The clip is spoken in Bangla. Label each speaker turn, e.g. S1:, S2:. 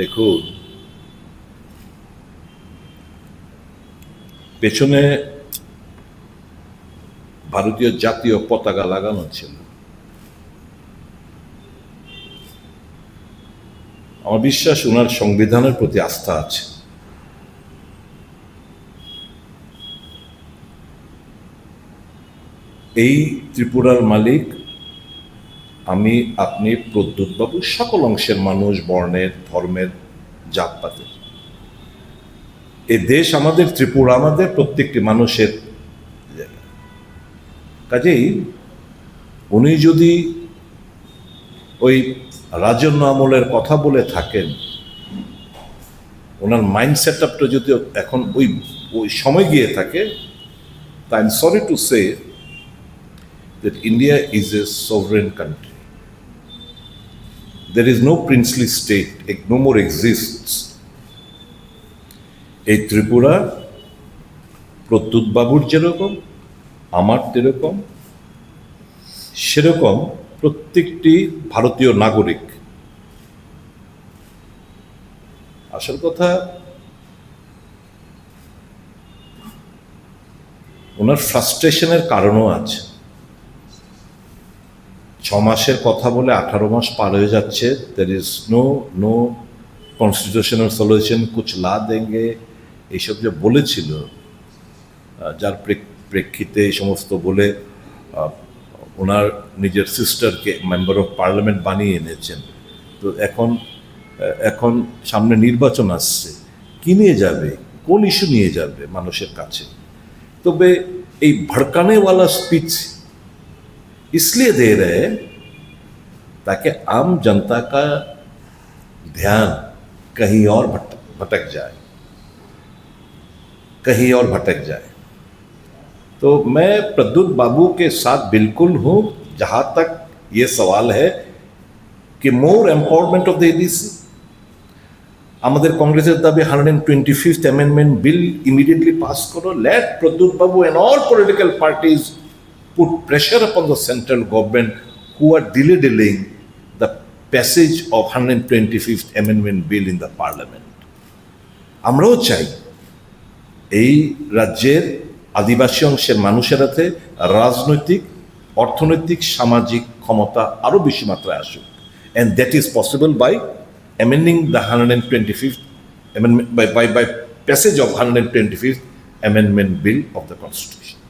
S1: দেখুন, পেছনে ভারতীয় জাতীয় পতাকা লাগানো ছিল। আমার বিশ্বাস ওনার সংবিধানের প্রতি আস্থা আছে। এই ত্রিপুরার মালিক আমি, আপনি প্রদ্যুৎবাবু সকল অংশের মানুষ, বর্ণের, ধর্মের জাতপাতের এ দেশ আমাদের, ত্রিপুরা আমাদের, প্রত্যেকটি মানুষের। কাজেই উনি যদি ওই রাজন্য আমলের কথা বলে থাকেন, ওনার মাইন্ড সেট আপটা যদি এখন ওই ওই সময় গিয়ে থাকে, তা I am sorry to say that India is a sovereign country. There is no princely state, it no more exists. এই ত্রিপুরা প্রত্যুৎ বাবুর যেরকম আমার যেরকম সেরকম প্রত্যেকটি ভারতীয় নাগরিক আসল কথা ওনার ফ্রাস্ট্রেশনের কারণও আছে ছ মাসের কথা বলে আঠারো মাস পার হয়ে যাচ্ছে। There is no no constitutional solution কুছ লা দেঙ্গে। এইসব যে বলেছিল যার প্রেক্ষিতে এই সমস্ত বলে ওনার নিজের সিস্টারকে মেম্বার অফ পার্লামেন্ট বানিয়ে এনেছেন। তো এখন এখন সামনে নির্বাচন আসছে। কি নিয়ে যাবে? কোন ইস্যু নিয়ে যাবে মানুষের কাছে? তবে এই ভড়কানেওয়ালা স্পিচ इसलिए दे रहे हैं ताकि आम जनता का ध्यान कहीं और भटक भटक जाए कहीं और भटक जाए तो मैं प्रद्युत बाबू के साथ बिल्कुल हूं जहां तक ये सवाल है कि more empowerment of the ADC আমাদের কংগ্রেসের দাবি hundred and twenty fifth amendment bill immediately pass করো let Pradyut babu and all political parties put pressure upon the central government who are delay delaying the passage of 125th amendment bill in the parliament. আমরাও চাই এই রাজ্যের আদিবাসী অংশের মানুষের হাতে রাজনৈতিক, অর্থনৈতিক, সামাজিক ক্ষমতা আরও বেশি মাত্রায় আসুক। And that is possible by amending the hundred and twenty fifth amendment by by by passage of hundred and twenty fifth amendment bill of the constitution